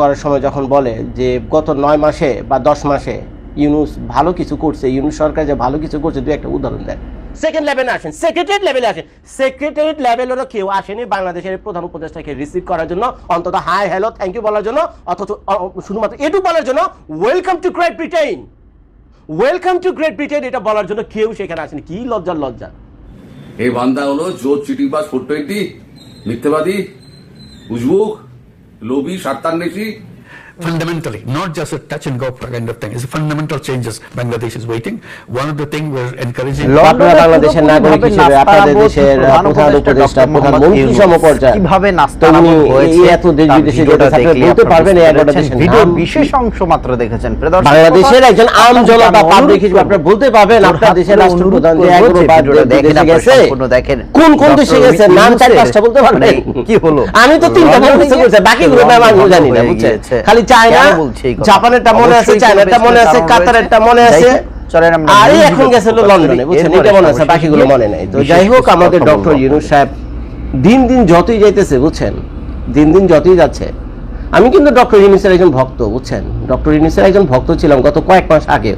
করার সময় যখন বলে যে গত নয় মাসে বা দশ মাসে ইউনুস ভালো কিছু করছে, ইউনুস সরকার যে ভালো কিছু করছে, দু একটা উদাহরণ দেন। সেকেন্ড লেভেলে আসেন সেক্রেটারিয়েট লেভেলে আসেন। সেক্রেটারিয়েট লেভেলেরও কেউ আসেনি বাংলাদেশের প্রধান উপদেষ্টাকে রিসিভ করার জন্য, অন্তত হাই হ্যালো থ্যাংক ইউ বলার জন্য, অথচ শুধুমাত্র এটু বলার জন্য welcome to Great Britain welcome to Great Britain এটা বলার জন্য কেউ সেখানে আসেনি। কি লজ্জার লজ্জা। এই বান্দা হলো জোর চিটিংবাজ ফোর টোয়েন্টি মিথ্যেবাদী, উজবুক লোভী স্বার্থান্বেষী fundamentally, not just a touch and go kind of thing. It's fundamental changes. Bangladesh is waiting. One of the things we're encouraging. আপনারা বাংলাদেশের নাগরিক হিসেবে আপনাদের দেশের প্রধান উপদেষ্টা প্রধানমন্ত্রী সমপর্যায়ে কীভাবে নাস্তানাবুদ হয়েছে? এত দেশ বিদেশে থাকলে বলতে পারবেন এই বুঝতে এগারোটা দেশের ভিডিওর নাম বিশেষ অংশ মাত্র দেখেছেন। বাংলাদেশের একজন আম জনতা পাবলিক হিসেবে আপনারা বলতে পারবেন আপনার দেশের রাষ্ট্রপ্রধান যে এগারো বার গেছে। দেখেন। কোন কোন দেশে গেছে? নাম চার পাঁচটা বলতে পারবেন? মানে কি হলো? আমি তো তিনটা বলতে বাকিগুলো আমি জানি না বুঝছেন? খালি চায়না? জাপানেরটা মনে আছে চায়নাটা মনে আছে কাতারেরটা মনে আছে। যাই হোক, চলেন আমরা আর এই মূল এখন গেছিল লন্ডনে বুঝছেন? এটা মনে আছে বাকিগুলো মনে নেই। তো যাই হোক আমাদের ডক্টর ইউনুস সাহেব দিন দিন যতই যাইতেছে বুঝছেন? দিন দিন যতই যাচ্ছে। আমি কিন্তু ডক্টর ইউনুসের একজন ভক্ত বুঝছেন? ডক্টর ইউনুসের একজন ভক্ত ছিলাম গত কয়েক মাস আগে।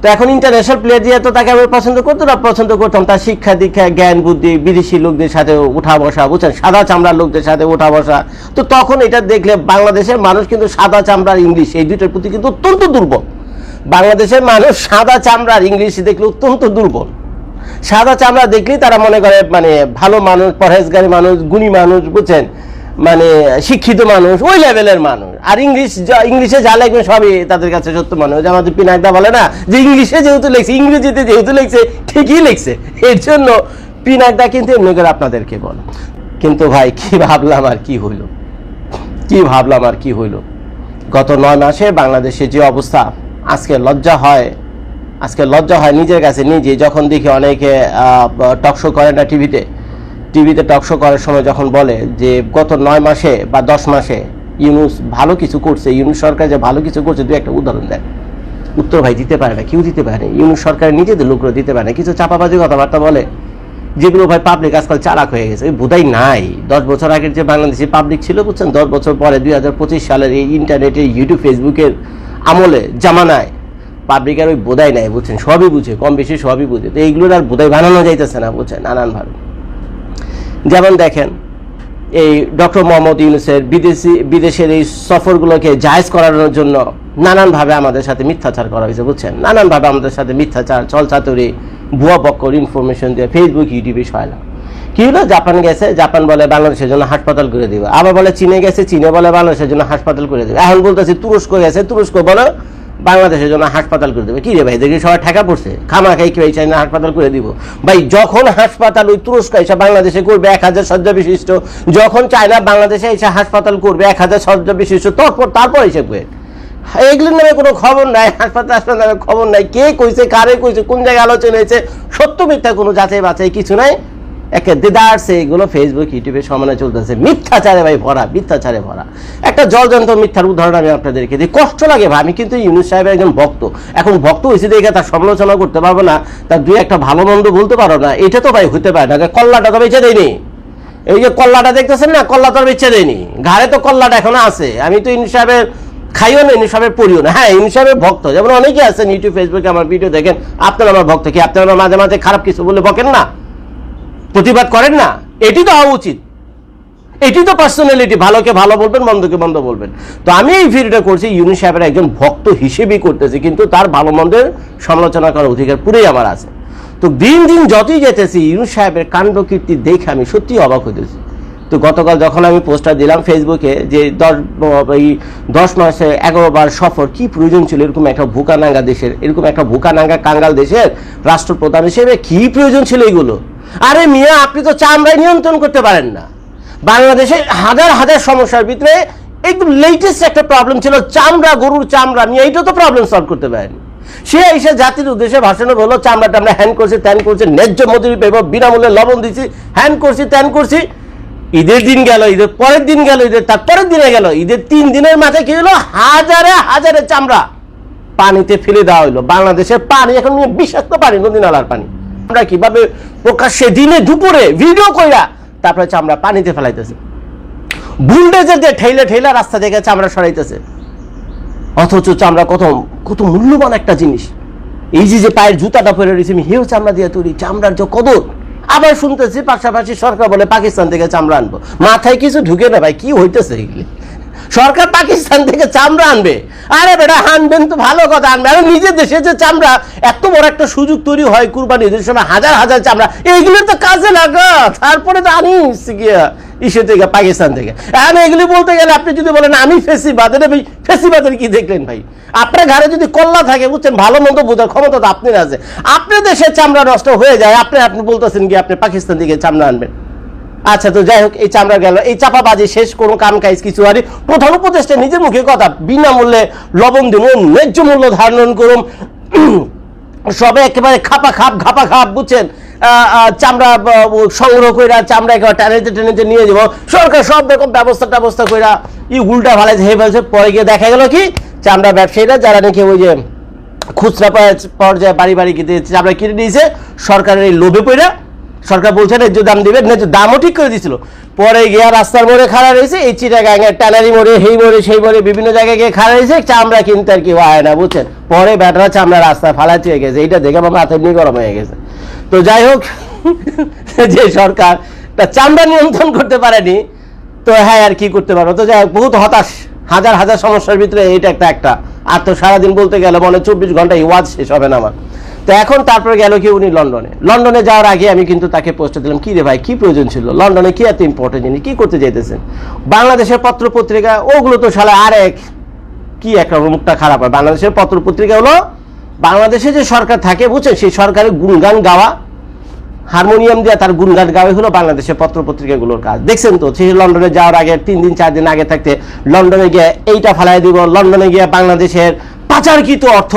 তো এখন ইন্টারন্যাশনাল প্লেয়ার দিয়ে তো তাকে আমি পছন্দ করতো না, পছন্দ করতাম তার শিক্ষা দীক্ষা, জ্ঞান, বুদ্ধি, বিদেশি লোকদের সাথে উঠা বসা, বুঝছেন? সাদা চামড়ার লোকদের সাথে উঠা বসা। তো তখন এটা দেখলে বাংলাদেশের মানুষ কিন্তু সাদা চামড়ার ইংলিশ, এই দুইটার প্রতি কিন্তু অত্যন্ত দুর্বল। বাংলাদেশের মানুষ সাদা চামড়ার ইংলিশ দেখলে অত্যন্ত দুর্বল। সাদা চামড়া দেখলেই তারা মনে করে মানে ভালো মানুষ, পরহেজগারী মানুষ, গুণী মানুষ, বুঝছেন? মানে শিক্ষিত মানুষ, ওই লেভেলের মানুষ। আর ইংলিশ ইংলিশে যা লাগবে সবই তাদের কাছে সত্য মানুষ। আমাদের পিনাকদা বলে না, যে ইংলিশে যেহেতু লিখছে, ইংরেজিতে যেহেতু লিখছে, ঠিকই লিখছে। এর জন্য পিনাকদা কিন্তু এমনি করে আপনাদেরকে বলে। কিন্তু ভাই, কি ভাবলাম আর কি হইল? কি ভাবলাম আর কি হইল? গত নয় মাসে বাংলাদেশের যে অবস্থা, আজকে লজ্জা হয়, আজকে লজ্জা হয় নিজের কাছে নিজে। যখন দেখি অনেকে টকশো করে না টিভিতে টিভিতে টকশো করার সময় যখন বলে যে গত নয় মাসে বা দশ মাসে ইউনুস ভালো কিছু করছে, ইউনুস সরকার যে ভালো কিছু করছে, দু একটা উদাহরণ দেন। উত্তর ভাই দিতে পারে না, কেউ দিতে পারে না। ইউনুস সরকার নিজেদের লোকরা দিতে পারে না, কিছু চাপাবাজি কথাবার্তা বলে। যেগুলো ভাই পাবলিক আজকাল চালাক হয়ে গেছে বোধাই নাই। দশ বছর আগের যে বাংলাদেশি পাবলিক ছিল, বুঝছেন? দশ বছর পরে দুই হাজার পঁচিশ সালের এই ইন্টারনেটে ইউটিউব ফেসবুকের আমলে জামানায় পাবলিকের ওই বোধাই নাই, বুঝছেন? সবই বুঝে কম বেশি সবই বুঝে। তো এইগুলোর আর বোধাই বানানো যাইতেছে না, বুঝছেন? নানানভাবে যেমন দেখেন, এই ডক্টর মোহাম্মদ ইউনুসের বিদেশি, বিদেশের এই সফরগুলোকে জায়জ করানোর জন্য নানানভাবে আমাদের সাথে মিথ্যাচার করা হয়েছে, বুঝছেন? নানানভাবে আমাদের সাথে মিথ্যাচার ছলচাতুরি ভুয়া বক্কর ইনফরমেশন দিয়ে ফেসবুক ইউটিউবে সয়লাম কি হলো? জাপান গেছে, জাপান বলে বাংলাদেশের জন্য হাসপাতাল করে দিবে। আবার বলে চীনে গেছে, চীনে বলে বাংলাদেশের জন্য হাসপাতাল করে দেবে। এখন বলতেছি তুরস্ক গেছে, তুরস্ক বলে বাংলাদেশের জন্য হাসপাতাল করে দেবে। কি রে ভাই, দেখি সবাই ঠেকা পড়ছে। খামা খাই কি চাই না হাসপাতাল করে দিব। ভাই, যখন হাসপাতাল ওই তুরস্ক এসে বাংলাদেশে করবে, এক হাজার শয্যা বিশিষ্ট, যখন চায়না বাংলাদেশে এসে হাসপাতাল করবে, এক হাজার শয্যা বিশিষ্ট, তারপর তারপর এসে করে এগুলোর নামে কোনো খবর নাই, হাসপাতাল হাসপাতাল খবর নাই। কে কইছে, কারে কইছে, কোন জায়গায় আলোচনা হয়েছে, সত্য মিথ্যা কোনো যাচাই বাছাই কিছু নাই। একে দেদারসে এগুলো ফেসবুক ইউটিউবে সমানে চলতেছে। মিথ্যাচারে ভাই ভরা, মিথ্যাচারে ভরা। একটা জলজন্ত মিথ্যার উদাহরণ আমি আপনাদেরকে দিই। কষ্ট লাগে ভাই, আমি কিন্তু ইউনুস সাহেবের একজন ভক্ত। এখন ভক্ত হয়েছে দেখে তার সমালোচনা করতে পারব না, তার দুই একটা ভালো মন্দ বলতে পারো না। এটা তো ভাই হতে পারে না। কল্লাটা তো বেঁচে দেয়নি। এই যে কল্লাটা দেখতেছেন না, কল্লা তো আর বেঁচে দেয়নি। ঘাড়ে তো কল্লাটা এখনও আছে। আমি তো ইউনুস সাহেবের, খাইও না, ইউনুস সাহেবের পড়িও না। হ্যাঁ ইউনুস সাহেবের ভক্ত। যেমন অনেকে আছেন ইউটিউব ফেসবুকে আমার ভিডিও দেখেন। আপনারা আমার ভক্ত কি? আপনারা মাঝে মাঝে খারাপ কিছু বলে বকেন না? প্রতিবাদ করেন না। এটি তো হওয়া উচিত। এটি তো পার্সোনালিটি ভালোকে ভালো বলবেন, মন্দকে মন্দ বলবেন। তো আমি এই ভিডিওটা করছি ইউনি সাহেবের একজন ভক্ত হিসেবেই করতেছি, কিন্তু তার ভালো মন্দের সমালোচনা করার অধিকার পুরেই আমার আছে। তো দিন দিন যতই যেতেছি ইউনি সাহেবের কাণ্ড কীর্তি দেখে আমি সত্যি অবাক হইতেছি। তো গতকাল যখন আমি পোস্টার দিলাম ফেসবুকে যে দশ, এই দশ মাসে এগারো বার সফর, কি প্রয়োজন ছিল, এরকম একটা ভুকানাঙ্গা দেশের, এরকম একটা ভুকানাঙ্গা কাঙ্গাল দেশের রাষ্ট্রপ্রধান হিসেবে কি প্রয়োজন ছিল এগুলো? আরে মিয়া, আপনি তো চামড়ায় নিয়ন্ত্রণ করতে পারেন না। বাংলাদেশে হাজার হাজার সমস্যার ভিতরে একদম লেটেস্ট একটা প্রবলেম ছিল, চামড়া, গরুর চামড়া নিয়ে। এইটা তো প্রবলেম সলভ করতে পারেন। সে এসে জাতির উদ্দেশ্যে ভাষণে বলল, চামড়াটা আমরা হ্যান করছি ত্যান করছি, ন্যায্য মজুরি পেব, বিনামূল্যে লবণ দিচ্ছি হ্যান করছি ত্যান করছি। ঈদের দিন গেল, ঈদের পরের দিন গেল, ঈদের তার পরের দিনে গেল। ঈদের তিন দিনের মাথায় কি হলো? হাজারে হাজারে চামড়া পানিতে ফেলে দেওয়া হলো। বাংলাদেশের পানি এখন নিয়ে বিষাক্ত পানি নদী নালার পানি। আমরা কীভাবে প্রকাশ্যে দিনে দুপুরে ভিডিও কইরা তারপরে চামড়া পানিতে ফেলাইতেছে। বুলডেজার দিয়ে ঠেলে ঠেলে রাস্তা থেকে চামড়া সরাইতেছে। অথচ চামড়া কত কত মূল্যবান একটা জিনিস। এই যে যে পায়ের জুতাটা পরে রয়েছে, আমি হেও চামড়া দিয়ে তৈরি চামড়ার যে কদর। আবার শুনতেছি পাশাপাশি সরকার বলে পাকিস্তান থেকে চামড়া আনব। মাথায় কিছু ঢুকে না ভাই, কি হইতেছে এগুলি? সরকার পাকিস্তান থেকে চামড়া আনবে। আরে বেটা আনবেন তো ভালো কথা, আনবে। আরে নিজের দেশে যে চামড়া, এত বড় একটা সুযোগ তৈরি হয় কুরবানি ঈদের সময় হাজার হাজার চামড়া। এইগুলো তো কাজে লাগা, তারপরে তো আনিস গিয়া ইসে থেকে, পাকিস্তান থেকে। এখন এগুলি বলতে গেলে আপনি যদি বলেন, আমি ফেসিবাদ এটা ভাই ফেসি ফেসিবাদের কি দেখলেন ভাই? আপনার ঘরে যদি কল্লা থাকে, বুঝছেন, ভালো মন্দ বোঝার ক্ষমতা তো আপনার আছে। আপনার দেশের চামড়া নষ্ট হয়ে যায়, আপনি আপনি বলতেছেন কি, আপনি পাকিস্তান থেকে চামড়া আনবেন। আচ্ছা তো যাই হোক, এই চামড়া গেল। এই চাপা চাপাবাজি শেষ কোনো কাম কাজ কিছু আরে প্রধান উপদেষ্টা নিজের মুখে কথা, বিনামূল্যে লবণ দিব ন্যায্য মূল্য ধারণ করুন। সবে একেবারে খাপা খাপ খাপা খাপ, বুঝছেন? চামড়া সংগ্রহ কইরা চামড়া একেবারে টানেতে টেনেতে নিয়ে যাব। সরকার সব রকম ব্যবস্থা ট্যবস্থা কইরা ই উল্টা ভালাইছে হে ফেলছে পরে গিয়ে দেখা গেল কি? চামড়া ব্যবসায়ীরা যারা নাকি ওই যে খুচরা পর্যায়ে- বাড়ি বাড়ি কিনে চামড়া কিনে নিয়েছে, সরকারের এই লোভে পড়া সরকার বলছে ন্যায্য দাম দিবে ন্যায্য দামও ঠিক করে দিছিল। পরে গিয়া রাস্তার মোড়ে খাড়া রয়েছে, এই চিটাগাঙের ট্যানারি মোড়ে, সেই মোড়ে সেই মোড়ে বিভিন্ন জায়গায় গিয়ে খাড়া রয়েছে, চামড়া কিনতে আর কি হয় না, বুঝছেন? পরে ব্যাটারা চামড়া রাস্তায় ফালাতে হয়ে গেছে, এইটা দেখে আমার মাথায় নিয়ে গরম হয়ে গেছে। তো যাই হোক, যে সরকার তা চামড়া নিয়ন্ত্রণ করতে পারেনি, তো হ্যাঁ আর কি করতে পারব? তো যাই হোক, বহুত হতাশ, হাজার হাজার সমস্যার ভিতরে এইটা একটা একটা। আর তো সারাদিন বলতে গেলে মনে চব্বিশ ঘন্টায় ওয়াজ শেষ হবে না আমার। তো এখন তারপরে গেল কি উনি লন্ডনে। লন্ডনে যাওয়ার আগে আমি কিন্তু তাকে পোস্ট দিলাম, কি রে ভাই, কি প্রয়োজন ছিল? লন্ডনে কি এত ইম্পর্টেন্ট জিনিস? কি করতে যেতেছেন বাংলাদেশের পত্র পত্রিকা ওগুলো তো শালা এক কি একরকম মুখটা খারাপ হয়। বাংলাদেশের পত্র পত্রিকা হলো, বাংলাদেশে যে সরকার থাকে, বুঝছেন? সেই সরকারের গুণগান গাওয়া, হারমোনিয়াম দিয়ে, তার গুণগান গাওয়াই হলো বাংলাদেশের পত্র পত্রিকাগুলোর কাজ। দেখছেন তো? সে লন্ডনে যাওয়ার আগে, তিন দিন, চার দিন আগে থাকতে, লন্ডনে গিয়ে এইটা ফেলাই দিব, লন্ডনে গিয়ে বাংলাদেশের পাচারকৃত অর্থ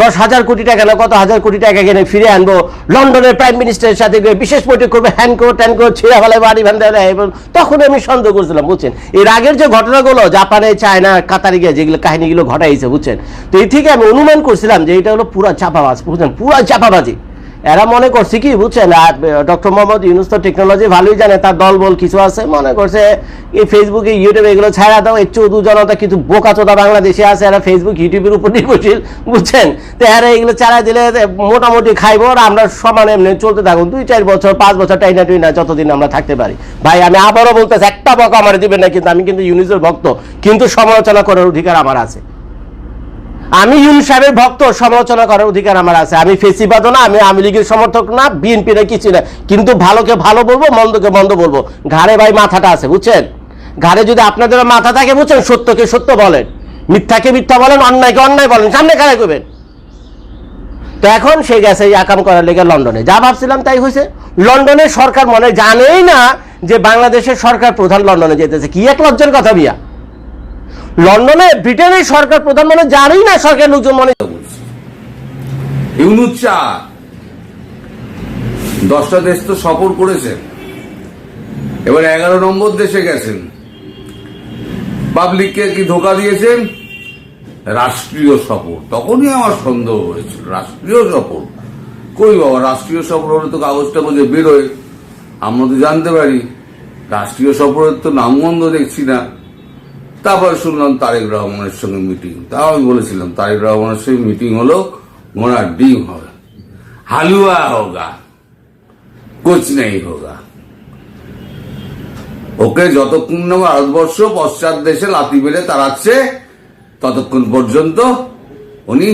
দশ হাজার কোটি টাকা না, কত হাজার কোটি টাকা কিনে ফিরে আনব? লন্ডনের প্রাইম মিনিস্টারের সাথে বিশেষ বৈঠক করবে হ্যান্ড করো ট্যান করো, ছিঁড়া ফেলায় বাড়ি ভ্যান এবং তখন আমি সন্দেহ করছিলাম, বুঝছেন? এর আগের যে ঘটনাগুলো, জাপানে, চায়না, কাতারে গিয়ে যেগুলো কাহিনীগুলো ঘটাইছে, বুঝছেন? তো এই থেকে আমি অনুমান করছিলাম যে এটা হলো পুরা চাপাবাজ, বুঝছেন? পুরা চাপাবাজি। এরা মনে করছে কি, বুঝছেন? আর ডক্টর মোহাম্মদ ইউনুস তো টেকনোলজি ভালোই জানে, তার দল বল কিছু আছে, মনে করছে এই ফেসবুকে ইউটিউবে এগুলো ছাড়া দাও এই চৌধু জনতা কিছু বোকা চোদা বাংলাদেশে আছে, এরা ফেসবুক ইউটিউবের উপর নির্ভরশীল, বুঝছেন? তো এরা এগুলো চারা দিলে মোটামুটি খাইবো, আর আমরা সমান এমনি চলতে থাকুন, দুই, চার বছর, পাঁচ বছর, টাইনা টুইনা যতদিন আমরা থাকতে পারি। ভাই, আমি আবারও বলতেছি, একটা বকা আমার দিবেন না, কিন্তু আমি কিন্তু ইউনিসের ভক্ত, কিন্তু সমালোচনা করার অধিকার আমার আছে। আমি ইউন সাহেবের ভক্ত, সমালোচনা করার অধিকার আমার আছে। আমি ফেসিবাদও না, আমি আওয়ামী লীগের সমর্থক না বিএনপি না কিছু না। কিন্তু ভালোকে ভালো বলব, মন্দকে মন্দ বলব। ঘাড়ে ভাই মাথাটা আছে, বুঝছেন? ঘাড়ে যদি আপনাদের মাথা থাকে, বুঝছেন, সত্যকে সত্য বলেন। মিথ্যাকে মিথ্যা বলেন, অন্যায়কে অন্যায় বলেন, সামনে খারাপ করবেন তো এখন সে গেছে এই আকাম করার লেগে লন্ডনে। যা ভাবছিলাম তাই হয়েছে। লন্ডনের সরকার মনে জানেই না যে বাংলাদেশের সরকার প্রধান লন্ডনে যেতেছে। কি এক লজ্জার কথা বিয়া লন্ডনে ব্রিটেনের সরকার প্রধান মনে জানেই না সরকার লোকজন মনে ইউনুস দশটা দেশ তো সফর করেছেন। এবার এগারো নম্বর দেশে গেছেন। পাবলিককে কি ধোকা দিয়েছেন? রাষ্ট্রীয় সফর। তখনই আমার সন্দেহ হয়েছিল রাষ্ট্রীয় সফর। কই বাবা, রাষ্ট্রীয় সফর হলে তো কাগজ টাগজে বেরোয়। আমরা তো জানতে পারি। রাষ্ট্রীয় সফরের তো নামগন্ধ দেখছি না। তারপরে শুনলাম তারেক রহমানের সঙ্গে মিটিং। তাও আমি বলেছিলাম, তারেক রহমানের সঙ্গে মিটিং হলো ঘোড়ার ডিম হবে। হালুয়া হোগা কুছ নেই হোগা। ওকে যতক্ষণ না ভারতবর্ষ পশ্চাৎ দেশে লাতি মেরে তাড়াচ্ছে, ততক্ষণ পর্যন্ত উনি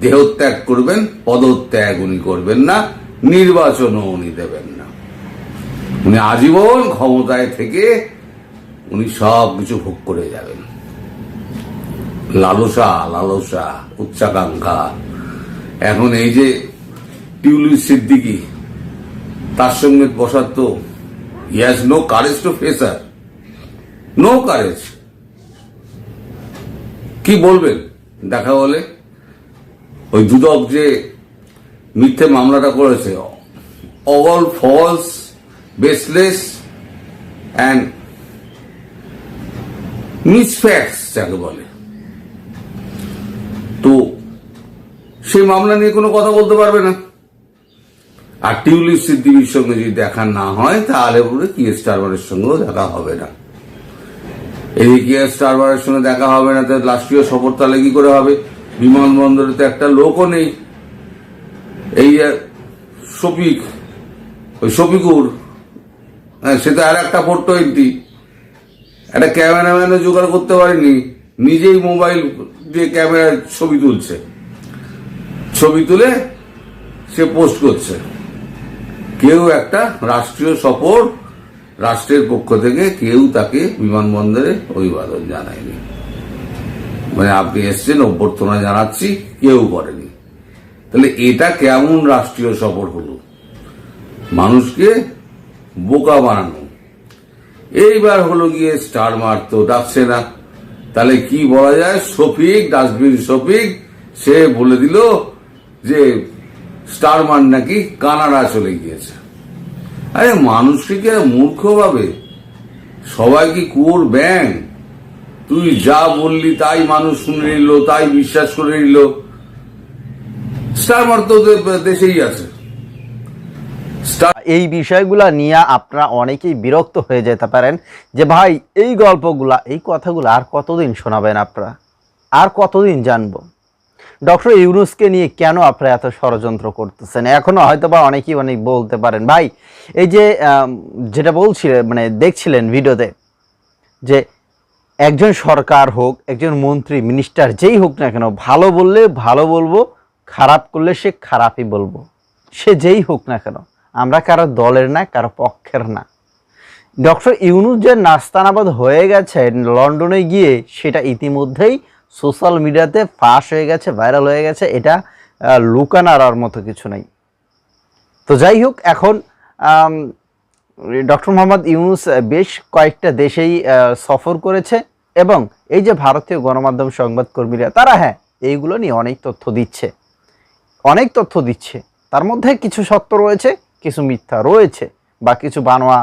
দেহত্যাগ করবেন, পদত্যাগ উনি করবেন না, নির্বাচনও উনি দেবেন না। উনি আজীবন ক্ষমতায় থেকে উনি সব কিছু ভোগ করে যাবেন। লালসা লালসা, উচ্চাকাঙ্ক্ষা। এখন এই যে টিউলিপ সিদ্দিকি, তার সঙ্গে বসার তো yes no courage to face her no courage কি বলবেন? দেখা বলে ওই দুদক যে মিথ্যে মামলাটা করেছে all false baseless and misfacts, যাকে বলে। তো সেই মামলা নিয়ে কোনো কথা বলতে পারবে না। আর টিউলিপ সিদ্দিকির সঙ্গে যদি দেখা না হয়, তাহলে বলে কি স্টারমানের সঙ্গেও দেখা হবে না। এই এদিকে স্টারবারের সঙ্গে দেখা হবে না? তার রাষ্ট্রীয় সফর তাহলে কি করে হবে? বিমানবন্দরে তো একটা লোকও নেই। এই শফিক, ওই শফিকুর হ্যাঁ সে তো আর একটা ফোর টোয়েন্টি। একটা ক্যামেরাম্যানও জোগাড় করতে পারেনি, নিজেই মোবাইল দিয়ে ক্যামেরায় ছবি তুলছে। ছবি তুলে সে পোস্ট করছে। কেউ একটা রাষ্ট্রীয় সফর, রাষ্ট্রের পক্ষ থেকে কেউ তাকে বিমানবন্দরে অভিবাদন জানায়নি। মানে আপনি এসছেন, অভ্যর্থনা জানাচ্ছি, কেউ করেনি। তাহলে এটা কেমন রাষ্ট্রীয় সফর হলো? মানুষকে বোকা বানানো। এইবার হলো গিয়ে স্টার মারতো, ডাকছে না। তাহলে কি বলা যায়? শফিক, ডাস্টবিন শফিক, সে বলে দিল যে স্টার মান নাকি কানাডা চলে গিয়েছে। আরে মানুষকে কি মূর্খ ভাবে? সবাই কি কুয়োর ব্যাং? তুই যা বললি তাই মানুষ শুনে নিল, তাই বিশ্বাস করে নিল। স্টার মার তো দেশেই আছে। এই বিষয়গুলা নিয়ে আপনারা অনেকেই বিরক্ত হয়ে যেতে পারেন যে, ভাই, এই গল্পগুলা, এই কথাগুলো আর কতদিন শোনাবেন আপনারা? আর কতদিন জানব? ডক্টর ইউনুসকে নিয়ে কেন আপনারা এত ষড়যন্ত্র করতেছেন? এখনও হয়তো বা অনেকেই অনেক বলতে পারেন। ভাই, এই যে যেটা বলছিলেন মানে দেখছিলেন ভিডিওতে যে, একজন সরকার হোক, একজন মন্ত্রী, মিনিস্টার যেই হোক না কেন, ভালো বললে ভালো বলব, খারাপ করলে সে খারাপই বলব। সে যেই হোক না কেন। আমরা কারও দলের না, কারও পক্ষের না। ডক্টর ইউনুস যে নাস্তানাবাদ হয়ে গেছে লন্ডনে গিয়ে, সেটা ইতিমধ্যেই সোশ্যাল মিডিয়াতে ফাঁস হয়ে গেছে, ভাইরাল হয়ে গেছে, এটা লুকানোর মতো কিছু নাই। তো যাই হোক, এখন ডক্টর মোহাম্মদ ইউনুস বেশ কয়েকটা দেশেই সফর করেছে এবং এই যে ভারতীয় গণমাধ্যম সংবাদকর্মীরা তারা হ্যাঁ এইগুলো নিয়ে অনেক তথ্য দিচ্ছে। অনেক তথ্য দিচ্ছে। তার মধ্যে কিছু সত্য রয়েছে কিছু মিথ্যা রয়েছে বা কিছু বানোয়া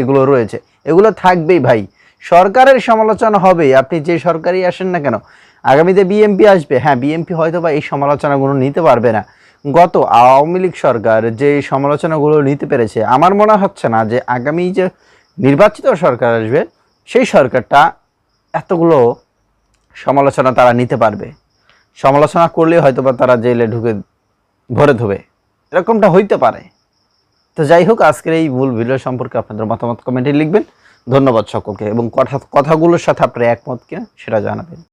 এগুলো রয়েছে। এগুলো থাকবেই ভাই। সরকারের সমালোচনা হবে আপনি যে সরকারই আসেন না কেন, আগামীতে বিএমপি আসবে। হ্যাঁ বিএমপি হয়তো বা এই সমালোচনাগুলো নিতে পারবে না। গত আওয়ামী লীগ সরকার যে সমালোচনাগুলো নিতে পেরেছে, আমার মনে হচ্ছে না যে আগামী যে নির্বাচিত সরকার আসবে, সেই সরকারটা এতগুলো সমালোচনা তারা নিতে পারবে। সমালোচনা করলে হয়তো বা তারা জেলে ঢুকে ভরে ধোবে। এরকমটা হইতে পারে। তো যাই হোক, আজকের এই মূল ভিডিও সম্পর্কে আপনাদের মতামত কমেন্টে লিখবেন। ধন্যবাদ সকলকে এবং কথা কথাগুলোর সাথে আপনারা একমত কিনা সেটা জানাবেন।